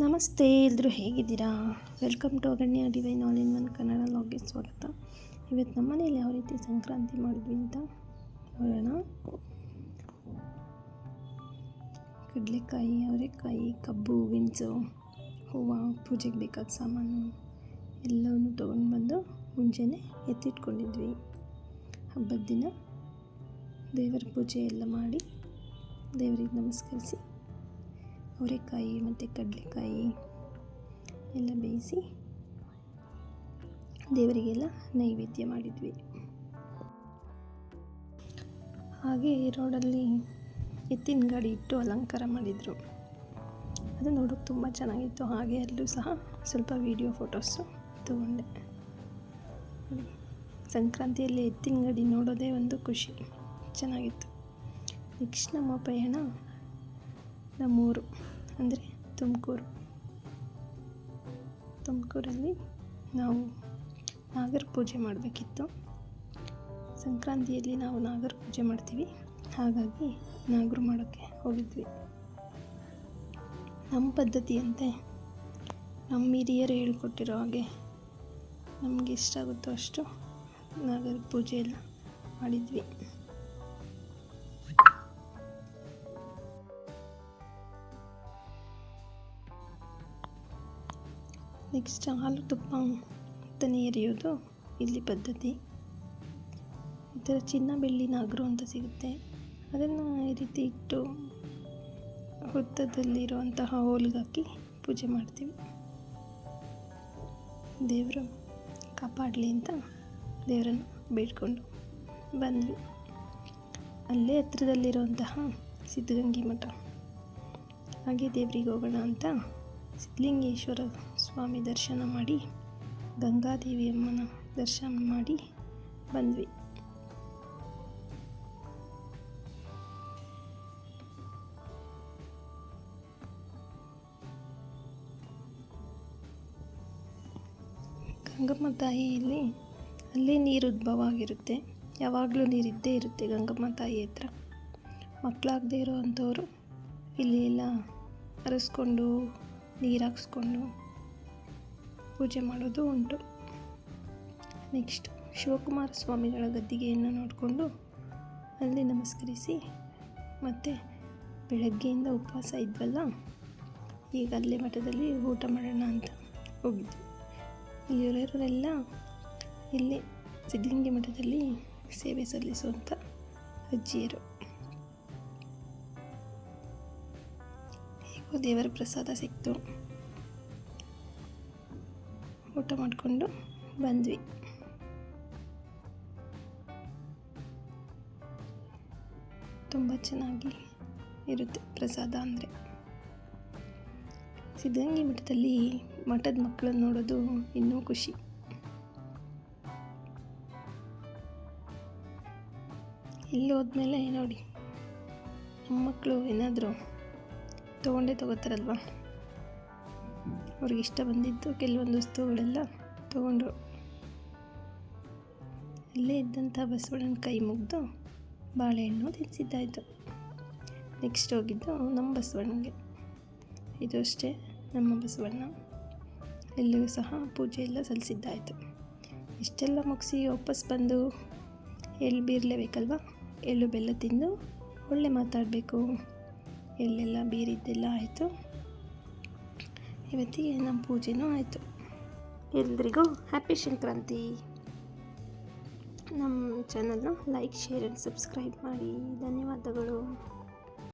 ನಮಸ್ತೆ ಎಲ್ಲರೂ ಹೇಗಿದ್ದೀರಾ? Welcome to Aganya divine all in one Kannada ಲಾಗ್ಗೆ ಸ್ವಾಗತ. ಇವತ್ತು ನಮ್ಮ ಮನೇಲಿ ಯಾವ ರೀತಿ ಸಂಕ್ರಾಂತಿ ಮಾಡಿದ್ವಿ ಅಂತ ನೋಡೋಣ. ಕಡಲೆಕಾಯಿ, ಅವರೆಕಾಯಿ, ಕಬ್ಬು, ಗೆಣಸು, ಹೂವು, ಪೂಜೆಗೆ ಬೇಕಾದ ಸಾಮಾನು ಎಲ್ಲವನ್ನು ತೊಗೊಂಡು ಬಂದು ಮುಂಜಾನೆ ಎತ್ತಿಟ್ಕೊಂಡಿದ್ವಿ. ಹಬ್ಬದ ದಿನ ದೇವರ ಪೂಜೆ ಎಲ್ಲ ಮಾಡಿ ದೇವರಿಗೆ ನಮಸ್ಕರಿಸಿ ಅವರೆಕಾಯಿ, ಮತ್ತು ಕಡಲೆಕಾಯಿ ಎಲ್ಲ ಬೇಯಿಸಿ ದೇವರಿಗೆಲ್ಲ ನೈವೇದ್ಯ ಮಾಡಿದ್ವಿ. ಹಾಗೆ ರೋಡಲ್ಲಿ ಎತ್ತಿನ ಗಾಡಿ ಇಟ್ಟು ಅಲಂಕಾರ ಮಾಡಿದರು. ಅದು ನೋಡೋಕೆ ತುಂಬ ಚೆನ್ನಾಗಿತ್ತು. ಹಾಗೆ ಅಲ್ಲೂ ಸಹ ಸ್ವಲ್ಪ ವೀಡಿಯೋ ಫೋಟೋಸು ತಗೊಂಡೆ. ಸಂಕ್ರಾಂತಿಯಲ್ಲಿ ಎತ್ತಿನ ಗಾಡಿ ನೋಡೋದೇ ಒಂದು ಖುಷಿ. ಚೆನ್ನಾಗಿತ್ತು. ನೆಕ್ಸ್ಟ್ ನಮ್ಮ ಪಯಣ ನಮ್ಮೂರು ಅಂದರೆ ತುಮಕೂರು. ತುಮಕೂರಲ್ಲಿ ನಾವು ನಾಗರ ಪೂಜೆ ಮಾಡಬೇಕಿತ್ತು. ಸಂಕ್ರಾಂತಿಯಲ್ಲಿ ನಾವು ನಾಗರ ಪೂಜೆ ಮಾಡ್ತೀವಿ. ಹಾಗಾಗಿ ನಾಗರು ಮಾಡೋಕ್ಕೆ ಹೋಗಿದ್ವಿ. ನಮ್ಮ ಪದ್ಧತಿಯಂತೆ ನಮ್ಮ ಹಿರಿಯರು ಹೇಳ್ಕೊಟ್ಟಿರೋ ಹಾಗೆ ನಮಗೆ ಇಷ್ಟ ಆಗುತ್ತೋ ಅಷ್ಟು ನಾಗರ ಪೂಜೆ ಎಲ್ಲ ಮಾಡಿದ್ವಿ. ನೆಕ್ಸ್ಟ್ ಹಾಲು ತುಪ್ಪ ತನಿ ಎರೆಯೋದು ಇಲ್ಲಿ ಪದ್ಧತಿ. ಈ ಥರ ಚಿನ್ನ ಬೆಳ್ಳಿ ನಾಗರು ಅಂತ ಸಿಗುತ್ತೆ. ಅದನ್ನು ಈ ರೀತಿ ಇಟ್ಟು ಹುತ್ತದಲ್ಲಿರುವಂತಹ ಹೋಲ್ಗೆ ಹಾಕಿ ಪೂಜೆ ಮಾಡ್ತೀವಿ. ದೇವರು ಕಾಪಾಡಲಿ ಅಂತ ದೇವರನ್ನು ಬೇಡ್ಕೊಂಡು ಬಂದ್ವಿ. ಅಲ್ಲೇ ಹತ್ರದಲ್ಲಿರುವಂತಹ ಸಿದ್ಧಗಂಗಿ ಮಠ. ಹಾಗೆ ದೇವರಿಗೆ ಹೋಗೋಣ ಅಂತ ಸಿದ್ಧಲಿಂಗೇಶ್ವರ ಸ್ವಾಮಿ ದರ್ಶನ ಮಾಡಿ ಗಂಗಾದೇವಿ ಅಮ್ಮನ ದರ್ಶನ ಮಾಡಿ ಬಂದ್ವಿ. ಗಂಗಮ್ಮ ತಾಯಿಯಲ್ಲಿ ಅಲ್ಲಿ ನೀರು ಉದ್ಭವ ಆಗಿರುತ್ತೆ ಯಾವಾಗಲೂ ನೀರಿದ್ದೇ ಇರುತ್ತೆ ಗಂಗಮ್ಮ ತಾಯಿ ಹತ್ರ. ಮಕ್ಕಳಾಗದೇ ಇರೋವಂಥವ್ರು ಇಲ್ಲಿ ಎಲ್ಲ ಅರಸ್ಕೊಂಡು ನೀರು ಹಾಕ್ಸ್ಕೊಂಡು ಪೂಜೆ ಮಾಡೋದು ಉಂಟು. ನೆಕ್ಸ್ಟ್ ಶಿವಕುಮಾರ ಸ್ವಾಮಿಗಳ ಗದ್ದಿಗೆಯನ್ನು ನೋಡಿಕೊಂಡು ಅಲ್ಲಿ ನಮಸ್ಕರಿಸಿ. ಮತ್ತು ಬೆಳಗ್ಗೆಯಿಂದ ಉಪವಾಸ ಇದ್ವಲ್ಲ, ಈಗ ಅಲ್ಲೇ ಮಠದಲ್ಲಿ ಊಟ ಮಾಡೋಣ ಅಂತ ಹೋಗಿದ್ವಿ. ಇಲ್ಲಿರೋರೆಲ್ಲ ಇಲ್ಲಿ ಸಿದ್ಧಲಿಂಗಿ ಮಠದಲ್ಲಿ ಸೇವೆ ಸಲ್ಲಿಸುವಂಥ ಅಜ್ಜಿಯರು. ಹೇಗೋ ದೇವರ ಪ್ರಸಾದ ಸಿಕ್ತು. ಊಟ ಮಾಡಿಕೊಂಡು ಬಂದ್ವಿ. ತುಂಬ ಚೆನ್ನಾಗಿ ಇರುತ್ತೆ ಪ್ರಸಾದ ಅಂದರೆ. ಸಿದ್ಧಗಂಗೆ ಮಠದಲ್ಲಿ ಮಠದ ಮಕ್ಕಳನ್ನ ನೋಡೋದು ಇನ್ನೂ ಖುಷಿ. ಇಲ್ಲಿ ಹೋದ್ಮೇಲೆ ನೋಡಿ ನಮ್ಮ ಮಕ್ಕಳು ಏನಾದರೂ ತೊಗೊಂಡೇ ತೊಗೋತಾರಲ್ವ? ಅವ್ರಿಗೆ ಇಷ್ಟ ಬಂದಿದ್ದು ಕೆಲವೊಂದು ವಸ್ತುಗಳೆಲ್ಲ ತೊಗೊಂಡ್ರು. ಅಲ್ಲೇ ಇದ್ದಂಥ ಬಸವಣ್ಣನ ಕೈ ಮುಗಿದು ಬಾಳೆಹಣ್ಣು ತಿನ್ನಿಸಿದ್ದಾಯಿತು ನೆಕ್ಸ್ಟ್ ಹೋಗಿದ್ದು ನಮ್ಮ ಬಸವಣ್ಣಗೆ ಇದು ಅಷ್ಟೇ ನಮ್ಮ ಬಸವಣ್ಣ. ಎಲ್ಲೂ ಸಹ ಪೂಜೆ ಎಲ್ಲ ಸಲ್ಲಿಸಿದ್ದಾಯಿತು ಇಷ್ಟೆಲ್ಲ ಮುಗಿಸಿ ವಾಪಸ್ ಬಂದು ಎಳ್ಳು ಬೀರಲೇಬೇಕಲ್ವ? ಎಳ್ಳು ಬೆಲ್ಲ ತಿಂದು ಒಳ್ಳೆ ಮಾತಾಡಬೇಕು. ಎಲ್ಲೆಲ್ಲ ಬೀರಿದ್ದೆಲ್ಲ ಆಯಿತು. ಇವತ್ತಿಗೆ ನಮ್ಮ ಪೂಜೆನೂ ಆಯಿತು. ಎಲ್ರಿಗೂ ಹ್ಯಾಪಿ ಸಂಕ್ರಾಂತಿ ನಮ್ಮ ಚಾನಲ್ನ ಲೈಕ್ ಶೇರ್ ಆ್ಯಂಡ್ ಸಬ್ಸ್ಕ್ರೈಬ್ ಮಾಡಿ. ಧನ್ಯವಾದಗಳು.